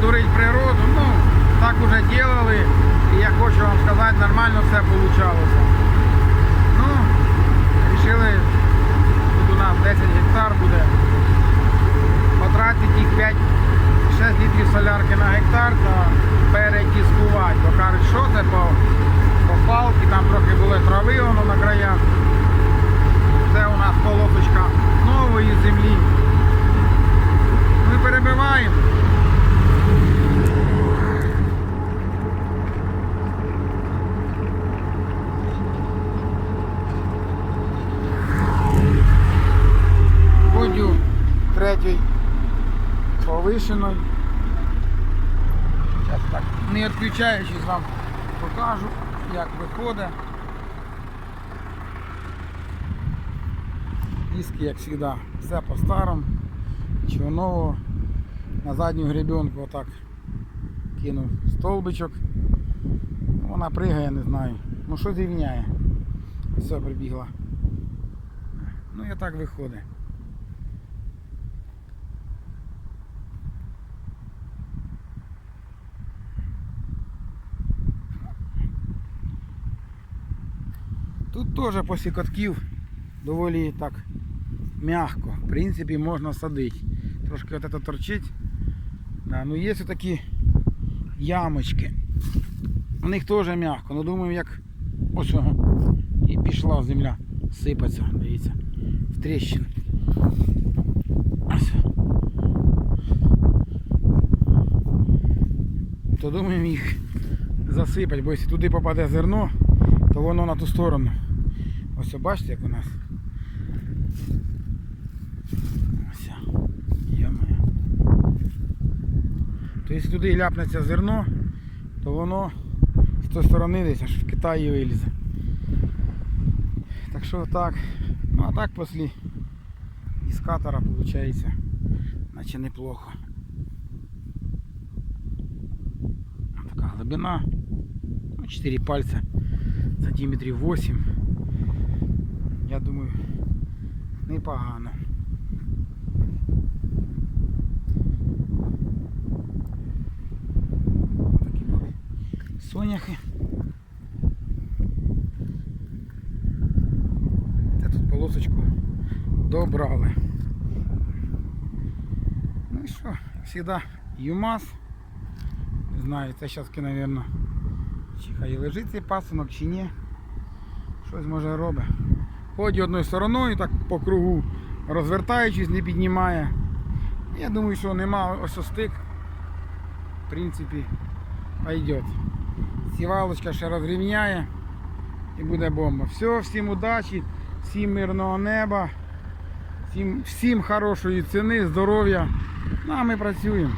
дурить природу. Ну, так уже делали. І я хочу вам сказати, нормально все получалося. Ну, вирішили, тут у нас 10 гектар буде. Потратити їх 5-6 літрів солярки на гектар та передіскувати. Бо кажуть, що це по, по палки, там трохи були трави воно на краях. Повишеної. Зараз так, не відключаючись вам покажу, як виходить. Диски, як завжди, все по-старому, нічого нового. На задню гребенку отак кинув столбичок. Вона пригає, не знаю. Ну що зрівняє. Все прибігла. Ну і так виходить. Тут теж після катків доволі так м'яко. В принципі, можна садити. Трошки от це торчить. Да, ну є такі ямочки. У них теж м'яко. Ну думаю, як ось і пішла земля сипаться, дивіться, в тріщини. Ось. То думаємо їх засипати, бо якщо туди попаде зерно, то воно на ту сторону. Ось бачите, як у нас. Ось. Йо-моє. То якщо туди ляпнеться зерно, то воно з тої сторони десь аж в Китаї вилізе. Так що так. Ну а так після іскатора виходить, наче неплохо. Така глибина. Ну, 4 пальця, сантиметрів 8. Я думаю, непогано. Такі були соняхи. Це тут полосочку добрали. Ну і що, завжди, ЮМАЗ. Не знаю, це зараз, мабуть, чи хай лежить цей пасунок, чи ні. Щось може робить. Ходить одною стороною, так по кругу, розвертаючись, не піднімає. Я думаю, що нема ось стик. В принципі, пойдет. Сівалочка ще розрівняє і буде бомба. Все, всім удачі, всім мирного неба, всім, всім хорошої ціни, здоров'я. Ну а ми працюємо.